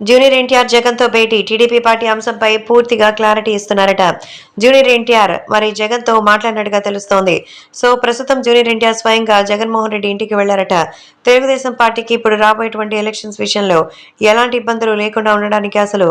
Junior NTR జగన్తో భేటీ. TDP party అంశంపై పూర్తిగా క్లారిటీ ఇస్తున్నారట. జూనియర్ ఎన్టీఆర్ మరి జగన్తో మాట్లాడినట్టుగా తెలుస్తోంది. సో ప్రస్తుతం జూనియర్ ఎన్టీఆర్ స్వయంగా జగన్మోహన్ రెడ్డి ఇంటికి వెళ్ళారట. తెలుగుదేశం పార్టీకి ఇప్పుడు రాబోయేటువంటి ఎలక్షన్స్ విషయంలో ఎలాంటి ఇబ్బందులు లేకుండా ఉండడానికి అసలు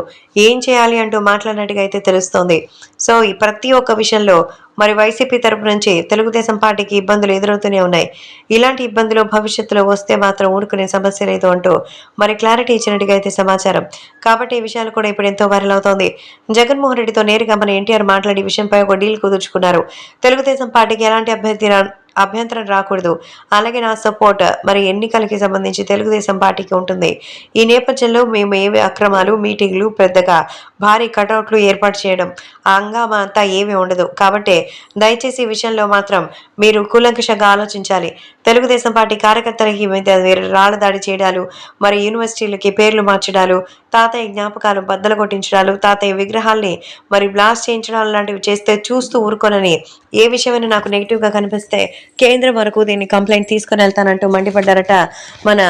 ఏం చేయాలి అంటూ మాట్లాడినట్టుగా అయితే తెలుస్తోంది. సో ఈ ప్రతి ఒక్క విషయంలో మరి వైసీపీ తరపు నుంచి తెలుగుదేశం పార్టీకి ఇబ్బందులు ఎదురవుతూనే ఉన్నాయి. ఇలాంటి ఇబ్బందులు భవిష్యత్తులో వస్తే మాత్రం ఊరుకునే సమస్య లేదు అంటూ మరి క్లారిటీ ఇచ్చినట్టుగా అయితే సమాచారం. కాబట్టి ఈ విషయాలు కూడా ఇప్పుడు ఎంతో వైరల్ అవుతోంది. జగన్మోహన్ రెడ్డితో నేరుగా మన ఎన్టీఆర్ మాట్లాడి విషయంపై ఒక డీల్ కుదుర్చుకున్నారు. తెలుగుదేశం పార్టీకి ఎలాంటి అభ్యర్థి రా- అభ్యంతరం రాకూడదు. అలాగే నా సపోర్ట్ మరి ఎన్నికలకి సంబంధించి తెలుగుదేశం పార్టీకి ఉంటుంది. ఈ నేపథ్యంలో మేము ఏవి అక్రమాలు మీటింగ్లు పెద్దగా భారీ కటౌట్లు ఏర్పాటు చేయడం ఆ హంగామా అంతా ఏమీ ఉండదు. కాబట్టి దయచేసి ఈ విషయంలో మాత్రం మీరు కూలంకషంగా ఆలోచించాలి. తెలుగుదేశం పార్టీ కార్యకర్తలకి మీద మీరు రాళ్ళ దాడి చేయడాలు మరి యూనివర్సిటీలకి పేర్లు మార్చడాలు తాతయ్య జ్ఞాపకాలు బద్దలు కొట్టించడాలు తాతయ్య విగ్రహాల్ని మరి బ్లాస్ట్ చేయించడాలు లాంటివి చేస్తే చూస్తూ ఊరుకోనని ఏ విషయమైనా నాకు నెగిటివ్గా కనిపిస్తే కేంద్రం వరకు దీన్ని కంప్లైంట్ తీసుకొని వెళ్తానంటూ మండిపడ్డారట మన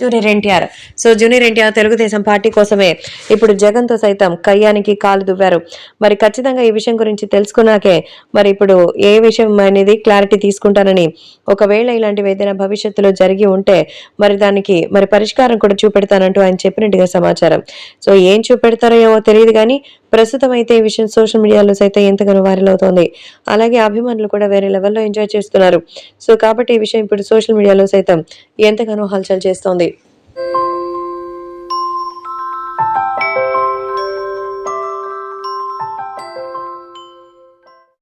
junior NTR. So junior NTR Telugu Desam party కోసమే ఇప్పుడు జగన్తో సైతం కయ్యానికి కాలు దువ్వారు. మరి ఖచ్చితంగా ఈ విషయం గురించి తెలుసుకున్నాకే మరి ఇప్పుడు ఏ విషయం అనేది క్లారిటీ తీసుకుంటానని ఒకవేళ ఇలాంటివి ఏదైనా భవిష్యత్తులో జరిగి ఉంటే మరి దానికి మరి పరిష్కారం కూడా చూపెడతానంటూ ఆయన చెప్పినట్టుగా సమాచారం. సో ఏం చూపెడతారో ఏమో తెలియదు కానీ ప్రస్తుతం అయితే ఈ విషయం సోషల్ మీడియాలో సైతం ఎంతగానో వైరల్ అవుతోంది. అలాగే అభిమానులు కూడా వేరే లెవెల్లో ఎంజాయ్ చేస్తున్నారు. సో కాబట్టి ఈ విషయం ఇప్పుడు సోషల్ మీడియాలో సైతం ఎంతగానో హల్చల్ చేస్తోంది.